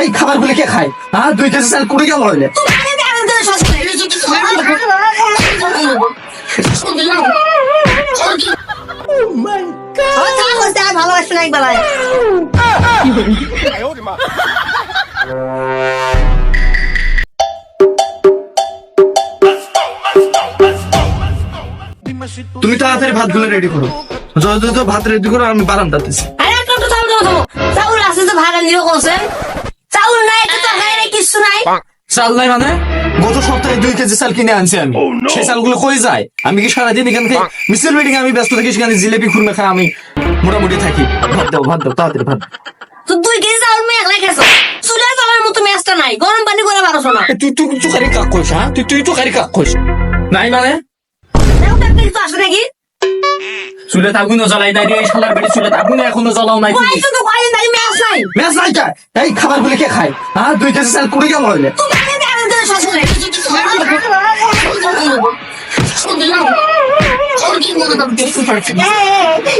এই খাবারগুলো কে খায়? হ্যাঁ দুই কেজি চাল কুড়ি গেল হইলে ভালোবাসে না একবার তুমি তাড়াতাড়ি ভাতগুলো রেডি করো। যত ভাত রেডি করো, আমি বারান্দাতেছি আরে তো চাউল দাও নিয়ে করছেন চাউল নাই তো খাই কিছু নাই। চাল নাই মানে? গত সপ্তাহে দুই কেজি চাল কিনে আনছি আমি। সেই চালগুলো কই যায়? আমি কি সারাদিন এখান থেকে মিছিল মিটিং আমি ব্যস্ত থাকি সেখানে জিলেপি খুরমে খাই আমি মোটামুটি থাকি। ভাত দাও ভাত দাও তাড়াতাড়ি ভাত তো দুই কেজি চাউল মেয়ে একলাই খেছো চুলের তলার মতো ম্যাচটা নাই গরম পানি করে পারছ না। তুই তুই তুই খারি কাক কইস হ্যাঁ? তুই তুই তুই খারি কাক কইস নাই মানে? আসে নাকি? চুলে আগুনও জ্বালাই নাই রে শালার বাড়ি চুলে আগুনে এখনও জ্বালাও নাই তুমি তো ম্যাচ নাই ম্যাচ নাই কা এই খাবারগুলো কে খায় হ্যাঁ দুই কেজি চাল কুড়ি গেল হইলে তুমি আগে দেখেন তো শ্বশুরে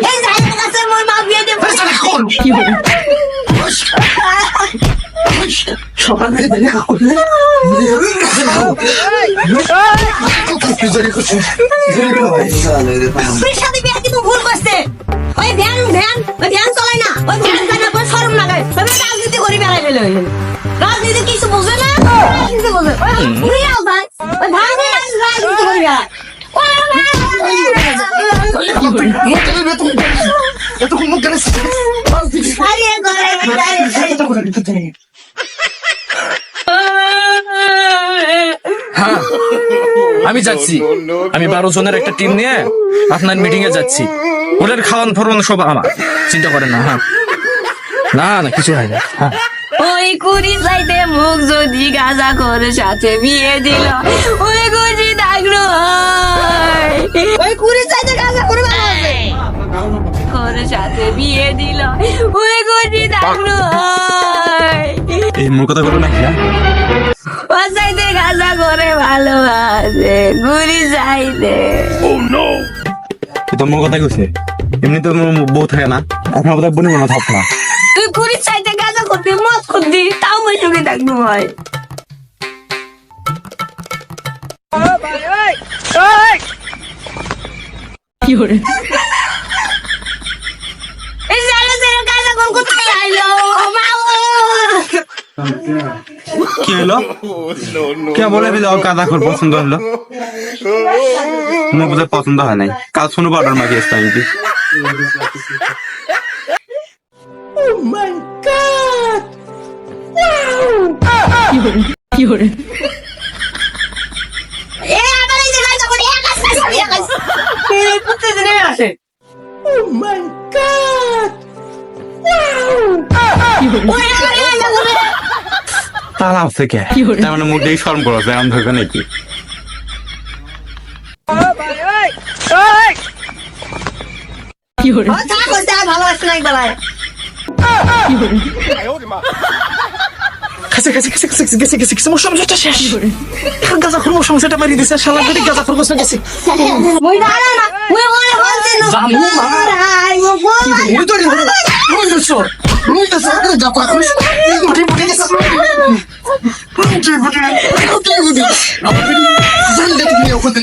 এই জায়গার মোর মা বিয়ে দেবে সকাল দেখে করলে ভুল করছে ওই ভ্যান ভ্যান ওই ভ্যান চলে না ওই ভ্যান চালা পর শরম লাগায় ওই রাজনীতি করি বেড়াই ফেলে রাজনীতি কিছু বোঝে না রাজনীতি বোঝে ওই ভাই ওই ভাই রাজনীতি করি বেড়ায় আরে ঘরে হ্যাঁ আমি যাচ্ছি। আমি বারো জনের একটা টিম নিয়ে আপনার মিটিং এ যাচ্ছি। ওদের খাওয়ান ফরমান সব আমার। চিন্তা করেন না হ্যাঁ। না না কিছু হয় না হ্যাঁ। ওই কুড়ি সাইডে মুখ যদি গাজা করে সাথে বিয়ে দিল ওই কুড়ি থাকল ওই কুড়ি সাইডে গাজা করে করে সাথে বিয়ে দিল ওই কুড়ি থাকল এই মূল কথা বলো না। সাইডে গাজা করে ভালোবাসে কুড়ি সাইডে তো মূল কথা কইছে। এমনি তো বউ থাকে না। আপনার বোধহয় বনি মনে থাক না। তুই কুড়ি সাইডে গাজা করবি মত করবি তাও মই সঙ্গে থাকব হয় এই কি হলো কে বলে দিল কাদা খোর পছন্দ হলো বোধহয় পছন্দ হয় নাই। কাল শোনো অর্ডার মারিয়ে এসছি আমি কি যে গাজা করে আসে। গাজা করে তালা আছে কে? তার মানে মুখ দিয়ে শরম করো এমন ধরবে নাকি? কাছে কাছে কাছে কাছে গেছে গেছে গেছে মোর সমস্যাটা শেষ। গাজা খুব সমস্যাটা মারি দিছে শালা করে গাজা খুব গেছে গেছে। মই দাঁড়া না মই বলে বলছি না জামু মা। আই মো বল? মুই তো মুই তো সর মুই তো সর যা পা খুশ মুটি মুটি গেছে মুটি মুটি মুটি মুটি জান দে তুমি ওখানে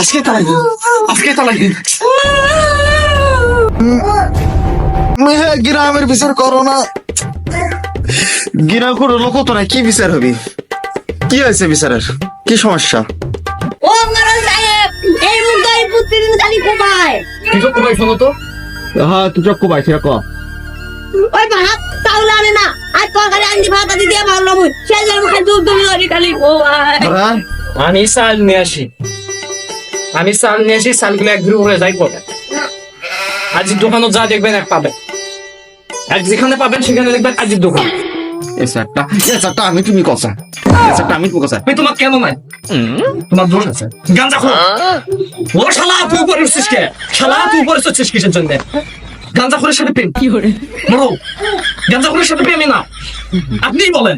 আজকে তালাই আজকে তালাই মেহে গ্রামের বিচার করো না গ্রাম করো লোক তো না কি বিচার হবে কি হয়েছে বিচারের কি সমস্যা ও মরণ সাহেব এই মুন্দাই প্রতিদিন খালি কোবায় কি তো কই শোনো তো? হ্যাঁ তুই চক্কু পাইছি ক ওই ভাত চাউল আনে না। আর তরকারি আনছি ভাত আদি দিয়ে ভালো মুই সেই জন্য খালি দুধ করে খালি। কোবায় হ্যাঁ আমি চাল নিয়ে আসি। আমি চাল নিয়ে আসি চালগুলো এক ঘুরে উড়ে যাই কোথায় আজ দোকানে যা দেখবেন এক পাবেন। এক যেখানে পাবেন সেখানে দেখবেন আজির দোকান। এই স্যারটা এই স্যারটা আমি তুমি কসা এই আমি তুমি কসা আমি তোমার কেন নাই? তোমার দোষ আছে। গাঞ্জা খো ও শালা তুই উপরে উঠছিস কে? শালা তুই উপরে উঠছিস কিসের জন্য? গাঞ্জা খোরের সাথে প্রেম। কি করে? মরো গাঞ্জা খোরের সাথে প্রেমই না। আপনিই বলেন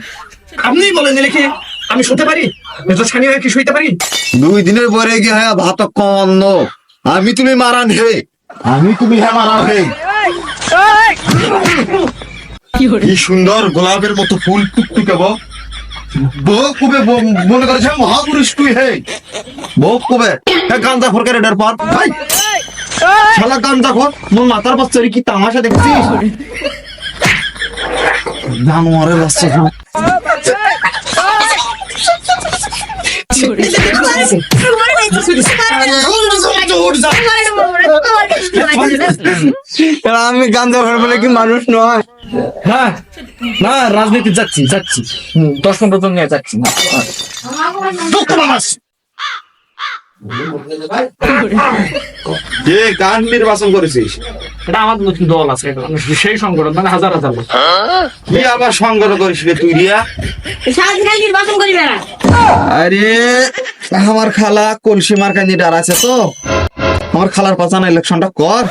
আপনিই বলেন লিখে। আমি শুতে পারি? এটা ছানি হয়ে কি শুইতে পারি? দুই দিনের পরে গিয়ে হ্যাঁ ভাত কন্ন আমি তুমি মারান হে আমি তুমি হ্যাঁ মারান হে কি সুন্দর গোলাপের মতো ফুল টুকটুকে বউ। বউ কবে ব- মনে করেছে মহাপুরুষ তুই হে। বউ কবে? হ্যাঁ গান্দা খোর করে ডের পর। ভাই! শালা গান্দা খোর মোর মাথার বাচ্চারি কি তামাশা দেখছিস জানোয়ারের বাচ্চা। আমি গান্ধা ঘর বলে কি মানুষ নয়। না না রাজনীতি যাচ্ছি যাচ্ছি। দশ পনেরো জন নিয়ে যাচ্ছি। দুঃখ। যে গান নির্বাচন করেছিস? এটা আমার দল আছে সেই সংগঠন মানে হাজার হাজার লোক। কি আবার সংগঠন করিস রে তুই রিয়া? নির্বাচন করি আরে আমার খালা কলসি মার ক্যান্ডিডেট আছে তো। আমার খালার পাচানা ইলেকশনটা কর।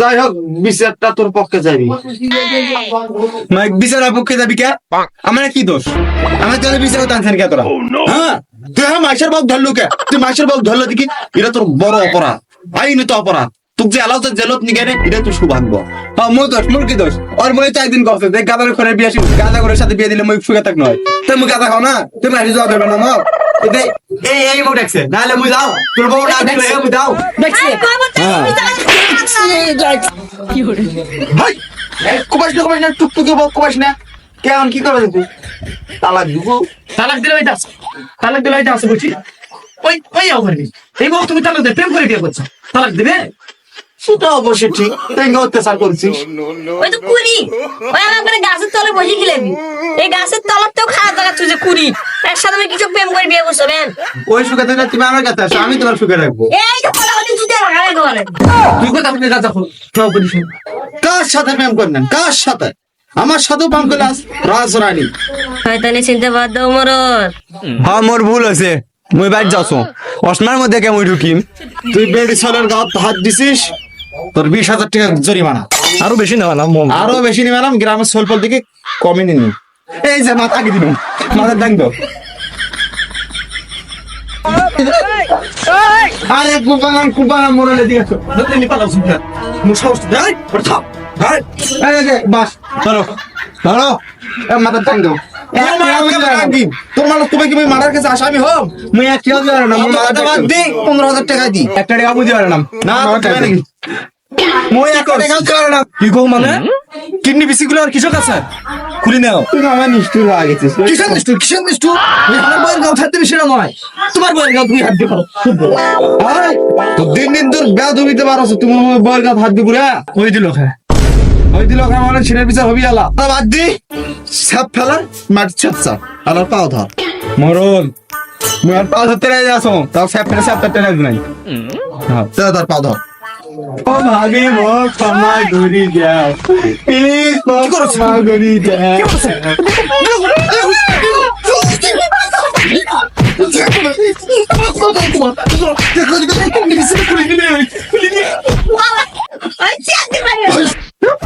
যাই হোক বিচারটা তোর পক্ষে যাবি মাইক বিচারের পক্ষে যাবি কে? আমার কি দোষ? আমার জন্য বিচার টানছেন কে তোরা? হ্যাঁ? তুই হ্যাঁ মাইসের বাবু ধরলু কে? তুই মাইসের বাবু ধরলো দেখি এটা তোর বড় অপরাধ। আইনি তো অপরাধ। তুই যে এলাও জেলত নিগে রে এটা তোর সৌভাগ্য। হ্যাঁ মোর দোষ মোর কি দোষ? আর মই চার দিন গছে দেখ গাদার ঘরে বিয়ে আসি গাদা ঘরের সাথে বিয়ে দিলে মই সুখে থাক নয়। তুই গাদা খাও না? তুমি আসি যাওয়া দেবে না মো। এই এই মুখ দেখছে নাহলে মুই যাও। তোর বউ না মুই যাও। ভাই কুবাস না কুবাস না টুকটুকে বক কুবাস না। কেমন কি করে তুই তালাক দিব। তালাক দিলে ওইটা আছে। তালাক দিলে ওইটা আছে বুঝছি ওই ওই আবার এই বউ তুমি তালাক দে প্রেম করে বিয়ে করছ। তালাক দিবে? সেটা অবশ্যই ঠিক। তুই অত্যাচার করছিস। ওই তো কুড়ি। ওই আমার গাছের তলে বসে গেলেবি এই গাছের তলাতেও খাওয়া জায়গা তুই যে কুড়ি। এর সাথে আমি কিছু প্রেম করে বিয়ে করছ বেন ওই সুখে থাকলে তুমি আমার কাছে আসো আমি তোমার সুখে রাখব। এই তো কথা কথা তুই তুই কথা বলে না। কার সাথে প্রেম করলেন কার সাথে? আমার সাথেও প্রেম করলে আজ রাজরানী শয়তানি চিনতে বাধ্য হ্যাঁ মোর ভুল হয়েছে। মুই বাইর যাচ্ছ অসমার মধ্যে কে মুই ঢুকিম? তুই বেড়ি ছলের গাত হাত দিছিস তোর বিশ হাজার টাকা জরিমানা। আরও বেশি নেওয়া না আরও বেশি নিলাম গ্রামের সোলপল দিকে কমে নিনি এই যে মাথা আগে দিলাম। মাথার দাং দাও। আরে কুপাঙ্গান কুপাঙ্গান মোড়লে দিয়ে আসো নতুন নি পালাও শুনতে মুখ সাহস দে এই, ওর থাম এই, এই যে, বাস ধরো ধরো মাথার দাং দাও কি একটা টাকা বুঝি পারে না। মুই দিও কি গো মানে? কিডনি বেশি গুলো আর কিসক আছে? খুলি নাও। তুই আমার নিষ্ঠুর হয়ে গেছিস কিসের নিষ্ঠুর কিসের নিষ্ঠুর আমার বইয়ের গাও থাকতে বেশি নয় তোমার বইয়ের গাও তুমি হাত দিয়ে আরে, তো দিন দিন তোর বেয়া জমিতে পারছ তুমি আমার বউয়ের গাত হাত দিব রে ওই দিল খা ওই দিল আমার ছেলের বিচার হবি আলা। বাদ দি। সাপ ফেলার মাটি ছাপসা আলার পাও ধর মরণ মুই আর পাঁচ হাতে রে যাসো তাও স্যাপ ফেলে নাই ধর পাও ধর ও ভাগে মো ক্ষমা করি দাও প্লিজ মো ক্ষমা করি দাও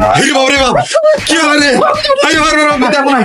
কি হবে বাবরে বাপ হয়ে পয়সা মরি গেল। হিরি বাবরে বাপ মিটা কোনাই